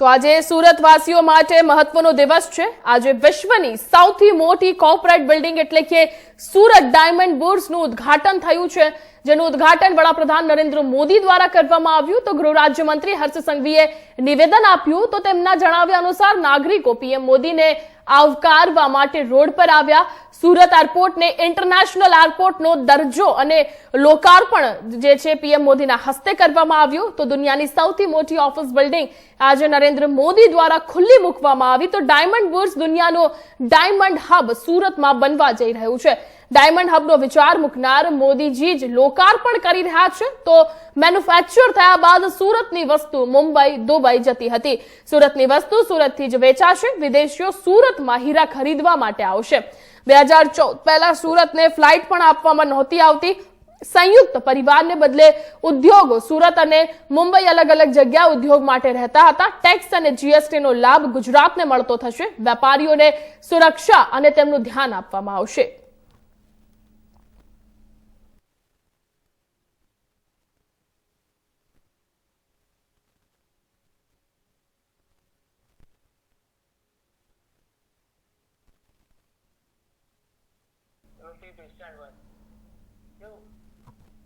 તો આજે સુરતવાસીઓ માટે મહત્વનો દિવસ છે. આજે વિશ્વની સૌથી મોટી કોર્પોરેટ બિલ્ડિંગ એટલે કે સુરત ડાયમંડ બુર્સનું ઉદ્ઘાટન થયું છે. જેનું ઉદ્ઘાટન વડાપ્રધાન નરેન્દ્ર મોદી દ્વારા કરવામાં આવ્યું તો ગૃહ રાજ્યમંત્રી હર્ષ સંઘવીએ નિવેદન આપ્યું તો તેમના જણાવ્યા અનુસાર નાગરિકો પીએમ મોદીને આવકારવા માટે રોડ પર આવ્યા. સુરત એરપોર્ટને ઇન્ટરનેશનલ એરપોર્ટનો દરજ્જો અને લોકાર્પણ જે છે પીએમ મોદીના હસ્તે કરવામાં આવ્યું. તો દુનિયાની સૌથી મોટી ઓફિસ બિલ્ડિંગ આજે નરેન્દ્ર મોદી દ્વારા ખુલ્લી મૂકવામાં આવી. તો ડાયમંડ બુર્સ દુનિયાનો ડાયમંડ હબ સુરતમાં બનવા જઈ રહ્યું છે. ડાયમંડ હબનો વિચાર મૂકનાર મોદીજી જ લોકાર્પણ કરી રહ્યા છે. તો મેન્યુફેક્ચર થયા બાદ સુરતની વસ્તુ મુંબઈ, દુબઈ જતી હતી. સુરતની વસ્તુ સુરતથી જ વેચાશે. વિદેશીઓ સુરતમાં હીરા ખરીદવા માટે આવશે. બે હજાર ચૌદ પહેલા સુરતને ફ્લાઇટ પણ આપવામાં નહોતી આવતી. સંયુક્ત પરિવારને બદલે ઉદ્યોગો સુરત અને મુંબઈ અલગ અલગ જગ્યા ઉદ્યોગ માટે રહેતા હતા. ટેક્સ અને જીએસટીનો લાભ ગુજરાતને મળતો થશે. વેપારીઓને સુરક્ષા અને તેમનું ધ્યાન આપવામાં આવશે. computer. You